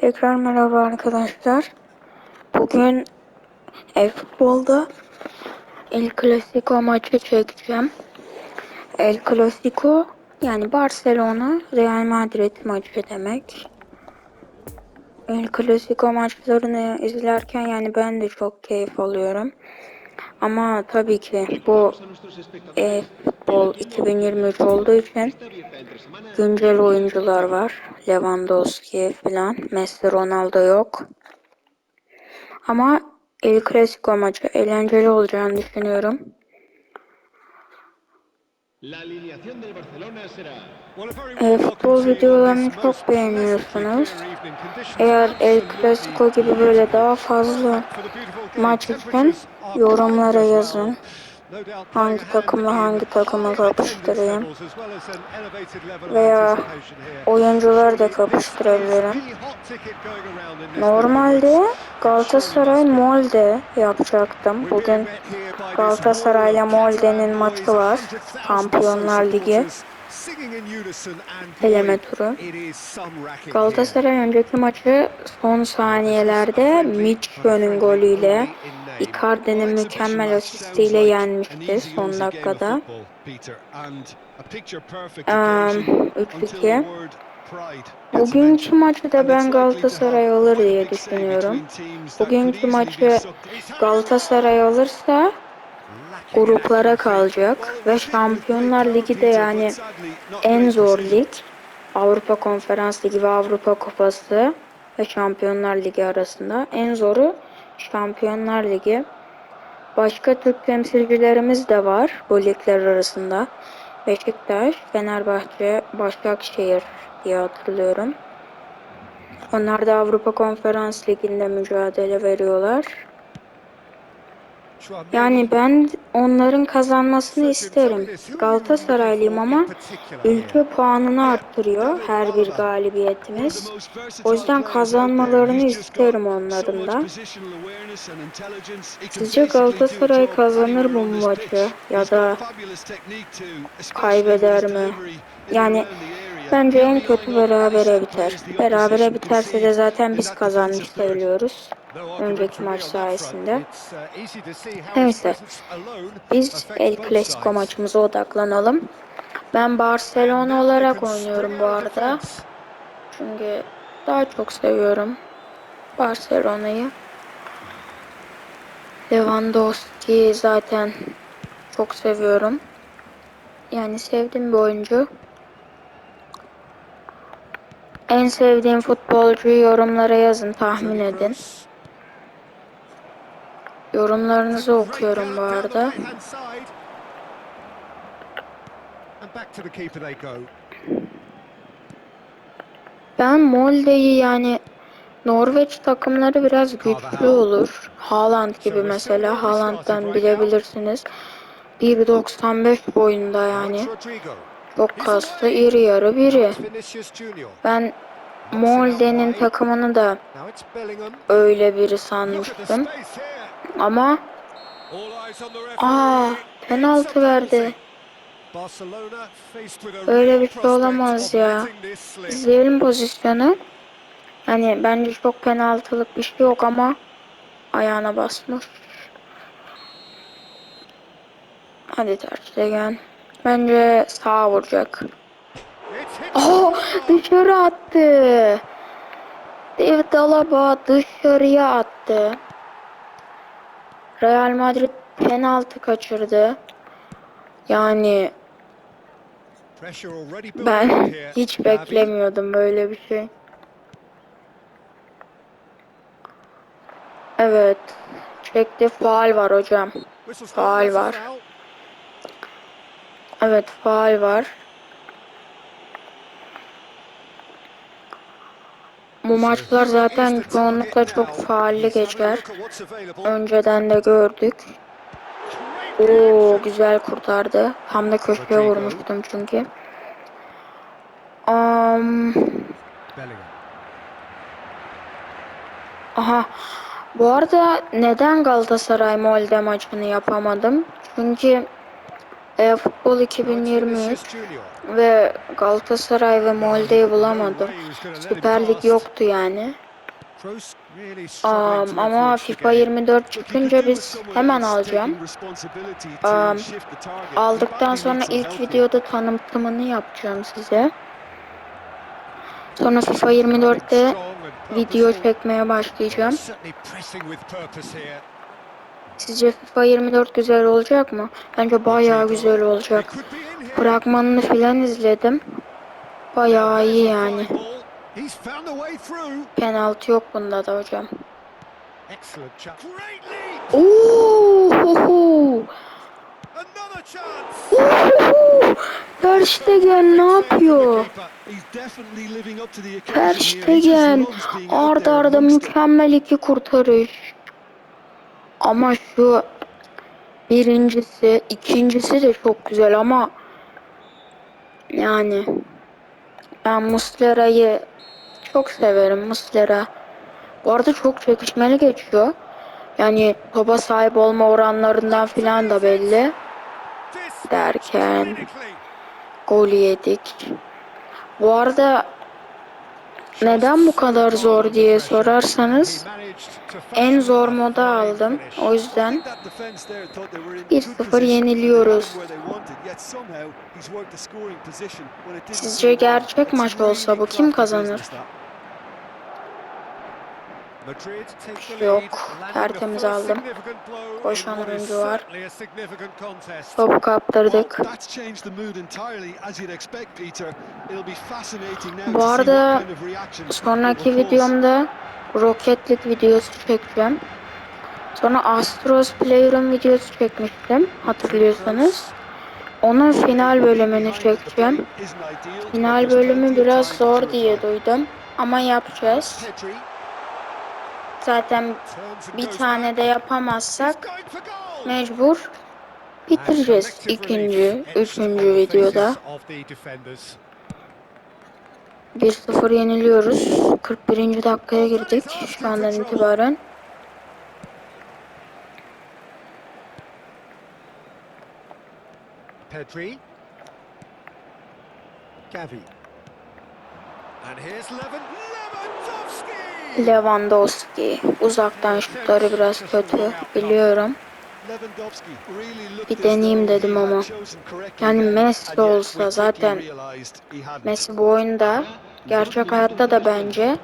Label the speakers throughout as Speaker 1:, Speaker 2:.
Speaker 1: Tekrar merhaba arkadaşlar. Bugün e-futbolda El Clasico maçı çekeceğim. El Clasico yani Barcelona Real Madrid maçı demek. El Clasico maçlarını izlerken yani ben de çok keyif alıyorum. Ama tabii ki bu e-futbol 2023 olduğu için güncel oyuncular var. Lewandowski falan. Messi Ronaldo yok. Ama El Clasico maçı eğlenceli olacağını düşünüyorum. E, futbol videolarını çok beğeniyorsunuz. Eğer El Clasico gibi böyle daha fazla maç için yorumlara yazın. Hangi takımla hangi takımı kapıştırayım. Veya oyuncuları da kapıştırabilirim. Normalde Galatasaray Molde yapacaktım. Bugün Galatasaray ile Molde'nin maçı var. Şampiyonlar Ligi eleme turu. Galatasaray önceki maçı son saniyelerde Mitchell'ın golüyle Icardi'nin mükemmel asistiyle yenmişti son dakikada. Um, 3-2. Bugünkü maçı da ben Galatasaray alır diye düşünüyorum. Bugünkü maçı Galatasaray alırsa gruplara kalacak ve Şampiyonlar Ligi de yani en zor lig. Avrupa Konferans Ligi ve Avrupa Kupası ve Şampiyonlar Ligi arasında en zoru Şampiyonlar Ligi. Başka Türk temsilcilerimiz de var bu ligler arasında. Beşiktaş, Fenerbahçe, Başakşehir diye hatırlıyorum. Onlar da Avrupa Konferans Ligi'nde mücadele veriyorlar. Yani ben onların kazanmasını isterim. Galatasaraylıyım ama ülke puanını arttırıyor her bir galibiyetimiz. O yüzden kazanmalarını isterim onların da. Sizce Galatasaray kazanır bu maçı ya da kaybeder mi? Yani bence en kötü berabere biter. Berabere biterse de zaten biz kazanmış sayılıyoruz. Önceki maç sayesinde. Neyse. Biz El Clasico maçımıza odaklanalım. Ben Barcelona olarak oynuyorum bu arada. Çünkü daha çok seviyorum Barcelona'yı. Lewandowski zaten çok seviyorum. Yani sevdiğim bir oyuncu. En sevdiğim futbolcuyu yorumlara yazın, tahmin edin. Yorumlarınızı okuyorum bu arada. Ben Molde'yi yani Norveç takımları biraz güçlü olur. Haaland gibi mesela. Haaland'dan bilebilirsiniz. 1.95 boyunda yani. Çok kaslı, iri yarı biri. Ben Molde'nin takımını da öyle biri sanmıştım. Ama aa penaltı verdi. Öyle bir şey olamaz ya. İzleyelim pozisyonu. Yani bence çok penaltılık bir şey yok ama ayağına basmış. Hadi Terstegen. Bence sağa vuracak. Oh dışarı attı. David Alaba dışarıya attı. Real Madrid penaltı kaçırdı. Yani ben hiç beklemiyordum böyle bir şey. Evet. Çekti faal var hocam. Faal var. Evet faal var. Bu maçlar zaten çoğunlukla çok faalli geçer. Önceden de gördük. Oo güzel kurtardı. Tam da köşeye vurmuştum çünkü. Um, aha. Bu arada neden Galatasaray Molde maçını yapamadım? Çünkü e, Futbol 2023 ve Galatasaray ve Molde'yi bulamadım. Süper Lig yoktu yani. Um, ama FIFA
Speaker 2: game.
Speaker 1: 24 çıkınca biz hemen alacağım. Um, aldıktan sonra ilk videoda tanıtımını yapacağım size. Sonra FIFA 24'te video çekmeye başlayacağım. Sizce FIFA 24 güzel olacak mı? Bence bayağı güzel olacak. Fragmanını filan izledim. Bayağı iyi yani. Penaltı yok bunda da hocam.
Speaker 2: Excellent chance. Great leap.
Speaker 1: Oo, ho, ho.
Speaker 2: Another chance.
Speaker 1: Oo, Ter Stegen ne yapıyor? Ter Stegen arda arda mükemmel iki kurtarış. Ama şu birincisi, ikincisi de çok güzel ama yani ben Muslera'yı çok severim Muslera. Bu arada çok çekişmeli geçiyor. Yani topa sahip olma oranlarından filan da belli. Derken gol yedik. Bu arada neden bu kadar zor diye sorarsanız en zor moda aldım. O yüzden 1-0 yeniliyoruz. Sizce gerçek maç olsa bu kim kazanır?
Speaker 2: The
Speaker 1: Yok, tertemiz aldım. Koşan oyuncu var. Topu kaptırdık.
Speaker 3: Bu arada
Speaker 1: Sonraki videomda roketlik videosu çekeceğim. Sonra Astros Playroom videosu çekmiştim hatırlıyorsanız. Onun final bölümünü çekeceğim. Final bölümü biraz zor diye duydum ama yapacağız. Zaten bir tane de yapamazsak mecbur bitireceğiz ikinci, üçüncü videoda.
Speaker 2: faces of the defenders.
Speaker 1: 1-0 yeniliyoruz. 41. dakikaya girdik şu andan itibaren.
Speaker 2: Pedri. Gavi. And here's. Lewandowski!
Speaker 1: Lewandowski uzaktan şutları biraz kötü biliyorum.
Speaker 3: Bir deneyeyim dedim ama.
Speaker 1: Yani Messi olsa zaten Messi bu oyunda gerçek hayatta da bence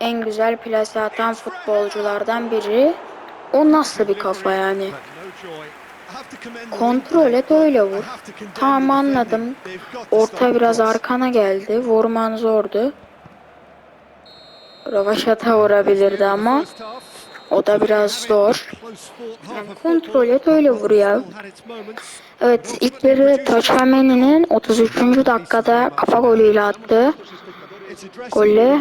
Speaker 1: en güzel plase atan futbolculardan biri. O nasıl bir kafa yani? Kontrol et öyle vur. Tamam anladım. Orta biraz arkana geldi. Vurman zordu. Rövaşata vurabilirdi ama o da biraz zor. Yani kontrol et öyle vur ya. Evet ilk yarı Taçameni'nin 33. dakikada kafa golüyle attı. Golle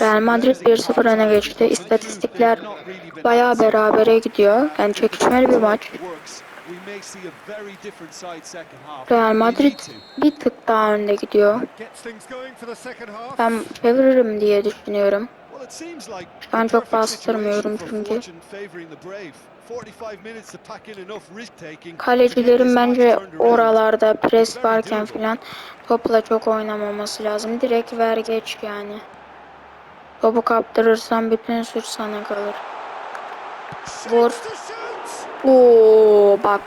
Speaker 1: Real Madrid 1-0 öne geçti. İstatistikler bayağı berabere gidiyor. Yani çekişmeli bir maç. Real Madrid bir tık daha önde gidiyor. Ben çeviririm diye düşünüyorum. Ben çok bastırmıyorum çünkü. Kalecilerin bence oralarda pres varken filan topla çok oynamaması lazım. Direkt ver geç yani. Topu kaptırırsan bütün suç sana kalır. Vur. Oo bak.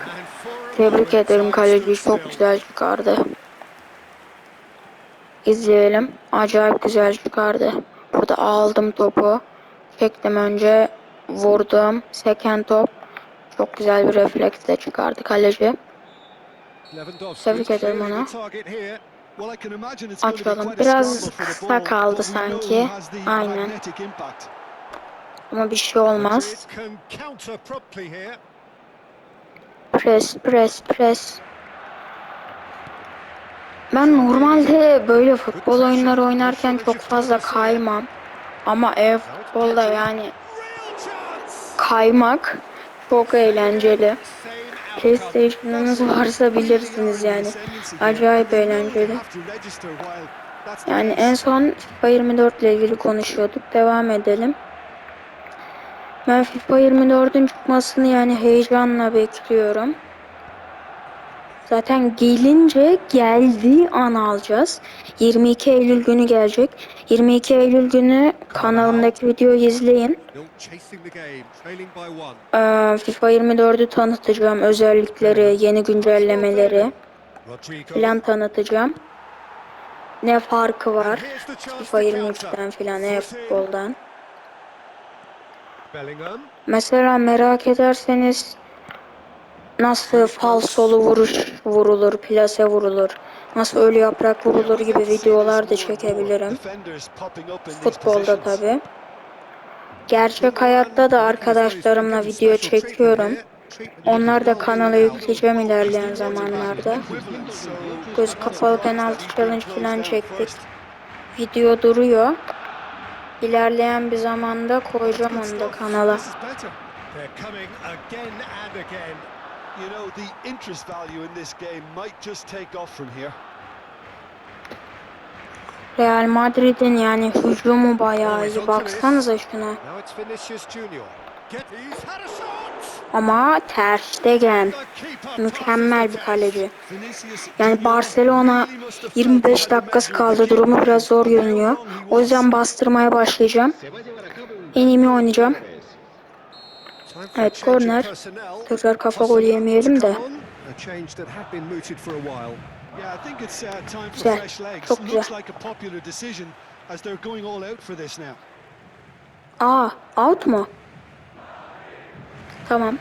Speaker 1: Tebrik ederim kaleci çok güzel çıkardı. İzleyelim. Acayip güzel çıkardı. Burada aldım topu. Çektim önce. Vurdum. Seken top. Çok güzel bir refleksle çıkardı kaleci. Tebrik ederim ona. Açalım. Biraz kısa kaldı sanki. Aynen. Ama bir şey olmaz.
Speaker 2: Madrid can counter promptly here.
Speaker 1: Pres, pres, pres. Ben normalde böyle futbol oyunları oynarken çok fazla kaymam. Ama ev futbolda yani kaymak çok eğlenceli. PlayStation'ınız varsa bilirsiniz yani. Acayip eğlenceli. Yani en son FIFA 24 ile ilgili konuşuyorduk. Devam edelim. Ben FIFA 24'ün çıkmasını yani heyecanla bekliyorum. Zaten gelince geldiği an alacağız. 22 Eylül günü gelecek. 22 Eylül günü kanalımdaki videoyu izleyin. Ee, FIFA 24'ü tanıtacağım. Özellikleri, yeni güncellemeleri filan tanıtacağım. Ne farkı var FIFA
Speaker 2: to counter.
Speaker 1: 23'ten filan e-futboldan. Mesela merak ederseniz nasıl falsolu vuruş vurulur, plase vurulur, nasıl ölü yaprak vurulur gibi videolar da çekebilirim. Futbolda tabi. Gerçek hayatta da arkadaşlarımla video çekiyorum. Onlar da kanala yükleyeceğim ilerleyen zamanlarda. Göz kapalı penaltı challenge falan çektik. Video duruyor. İlerleyen bir zamanda koyacağım onu da kanala.
Speaker 3: You know, the interest value in this game might just take off from here.
Speaker 1: Real Madrid'in yani hücumu bayağı iyi. Baksanıza şuna.
Speaker 2: Now it's Vinicius Junior. Get he's had a shot.
Speaker 1: Ama Ter Stegen
Speaker 2: The keeper
Speaker 1: mükemmel bir kaleci. Yani Barcelona
Speaker 3: really must have felt
Speaker 1: 25
Speaker 3: the
Speaker 1: dakikası kaldı. Durumu biraz zor görünüyor. O yüzden bastırmaya başlayacağım. En iyi oynayacağım. Evet,
Speaker 2: personnel.
Speaker 1: Tekrar kafa golü yemeyelim de. Güzel, çok güzel.
Speaker 3: Looks like a popular decision as they're going all out for this now.
Speaker 1: Aa, out mu? Tamam.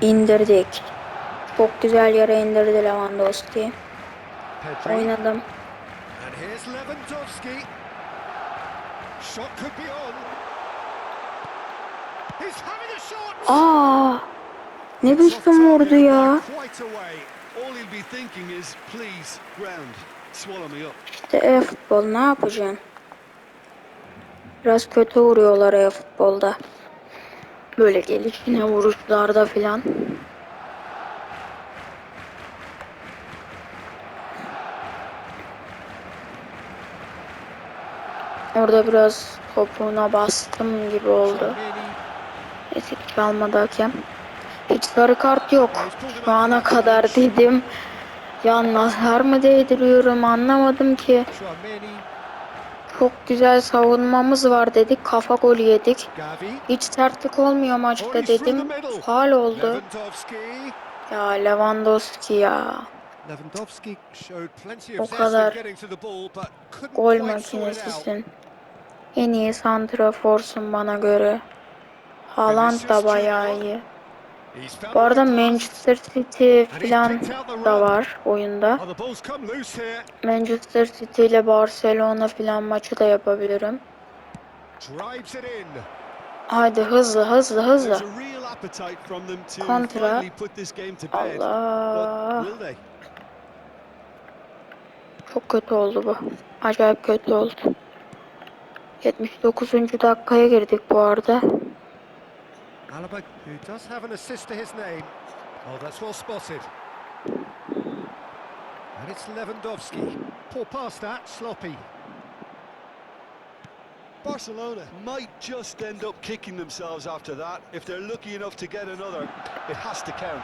Speaker 1: İndirdik. Çok güzel yere indirdi Lewandowski. Oynadım. Aa! Ne biçim vurdu ya? İşte e-futbol ne yapacaksın? Biraz kötü vuruyorlar e-futbolda. Böyle gelişine vuruşlarda filan. Orada biraz topuğuna bastım gibi oldu. Çalmadı hakem. Hiç sarı kart yok. Şu ana kadar dedim. Ya nazar mı değdiriyorum anlamadım ki. Çok güzel savunmamız var dedik. Kafa golü yedik. Hiç sertlik olmuyor maçta dedim. Faal oldu. Ya Lewandowski ya. O kadar Gol makinesisin. En iyi santraforsun bana göre. Haaland da bayağı iyi. Bu arada. Manchester City falan da var oyunda. Manchester City ile Barcelona falan maçı da yapabilirim. Hadi hızlı hızlı hızlı. Kontra. Allah. Çok kötü oldu bu. Acayip kötü oldu. 79. dakikaya girdik bu arada.
Speaker 2: Alaba, who does have an assist to his name. Oh, that's well spotted. And it's Lewandowski. Poor pass that, sloppy.
Speaker 3: Barcelona might just end up kicking themselves after that. If they're lucky enough to get another, it has to count.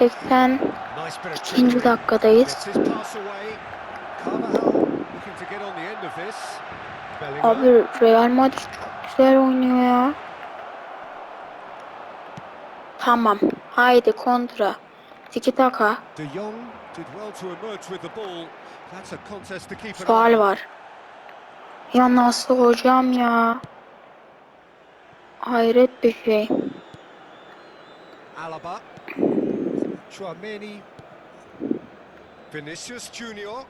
Speaker 1: 80.
Speaker 2: Nice bit of
Speaker 1: İkinci
Speaker 2: trickery.
Speaker 1: dakikadayız.
Speaker 2: Gets his pass away. Carvajal looking to get on the end of this. Bellingham.
Speaker 1: Abi Real Madrid çok güzel oynuyor ya. Tamam. Haydi kontra. Tiki taka. Faal var. Ya nasıl hocam ya? Hayret bir şey.
Speaker 2: Alaba. Chouameni. Vinicius Junior.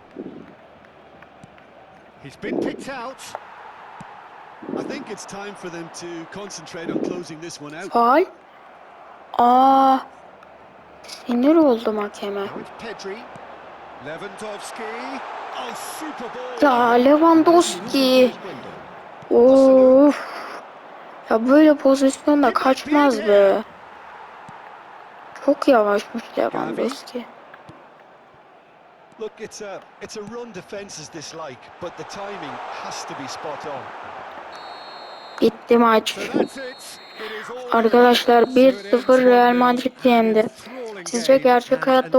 Speaker 2: He's been picked out.
Speaker 3: I think it's time for them to concentrate on closing this one out.
Speaker 1: Faal. Aa. Sinir oldum hakeme.
Speaker 2: Pedri. Lewandowski. Oh, super ball.
Speaker 1: Ya Lewandowski. Of. Ya böyle pozisyonda kaçmaz be. Çok yavaşmış Lewandowski.
Speaker 3: Look, it's a it's a run defense is dislike, but the timing has to be spot on.
Speaker 2: Bitti maç. Arkadaşlar
Speaker 1: over. So it ends
Speaker 2: 1-0 Real
Speaker 1: 1-0
Speaker 2: Madrid yendi. Sizce gerçek hayatta